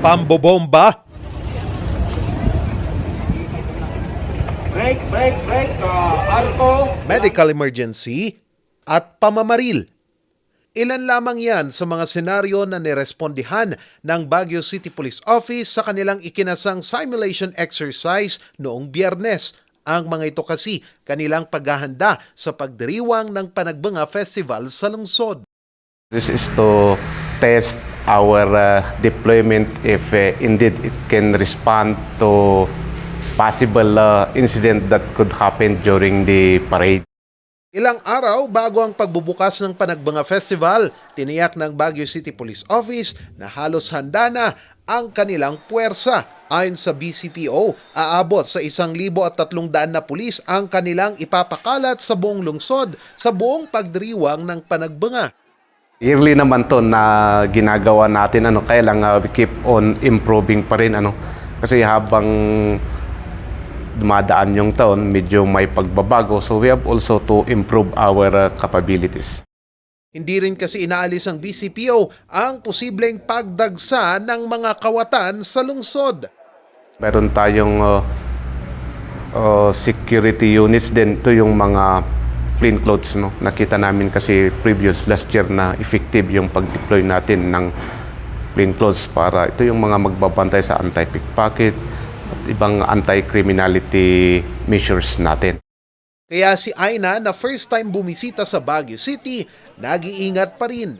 pambobomba, Break, break, break. Uh, arko. medical emergency, at pamamaril. Ilan lamang yan sa mga senaryo na nirespondihan ng Baguio City Police Office sa kanilang ikinasang simulation exercise noong biyernes. Ang mga ito kasi kanilang paghahanda sa pagdiriwang ng Panagbanga Festival sa lungsod. This is to test our uh, deployment if uh, indeed it can respond to possible uh, incident that could happen during the parade. Ilang araw bago ang pagbubukas ng Panagbanga Festival, tiniyak ng Baguio City Police Office na halos handa na ang kanilang puwersa. Ayon sa BCPO, aabot sa isang libo at tatlong daan na pulis ang kanilang ipapakalat sa buong lungsod sa buong pagdiriwang ng Panagbanga. Yearly naman to na ginagawa natin ano kaya lang uh, we keep on improving pa rin ano kasi habang dumadaan yung taon medyo may pagbabago so we have also to improve our uh, capabilities. Hindi rin kasi inaalis ang BCPO ang posibleng pagdagsa ng mga kawatan sa lungsod. Meron tayong uh, uh, security units din. Ito yung mga plain clothes. No? Nakita namin kasi previous last year na effective yung pag-deploy natin ng plain clothes para ito yung mga magbabantay sa anti-pickpocket at ibang anti-criminality measures natin. Kaya si Aina na first time bumisita sa Baguio City, nag-iingat pa rin.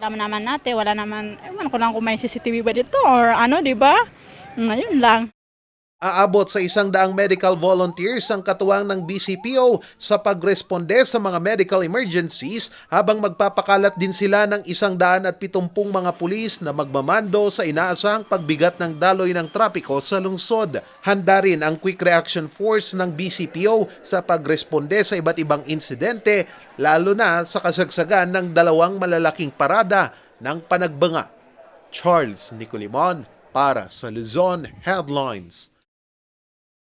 Alam naman natin, wala naman, ewan ko lang kung may CCTV ba dito or ano, di ba? Ayun lang. Aabot sa isang daang medical volunteers ang katuwang ng BCPO sa pagresponde sa mga medical emergencies habang magpapakalat din sila ng isang daan at pitumpung mga pulis na magmamando sa inaasang pagbigat ng daloy ng trapiko sa lungsod. Handa rin ang Quick Reaction Force ng BCPO sa pagresponde sa iba't ibang insidente lalo na sa kasagsagan ng dalawang malalaking parada ng panagbanga. Charles Nicolimon para sa Luzon Headlines.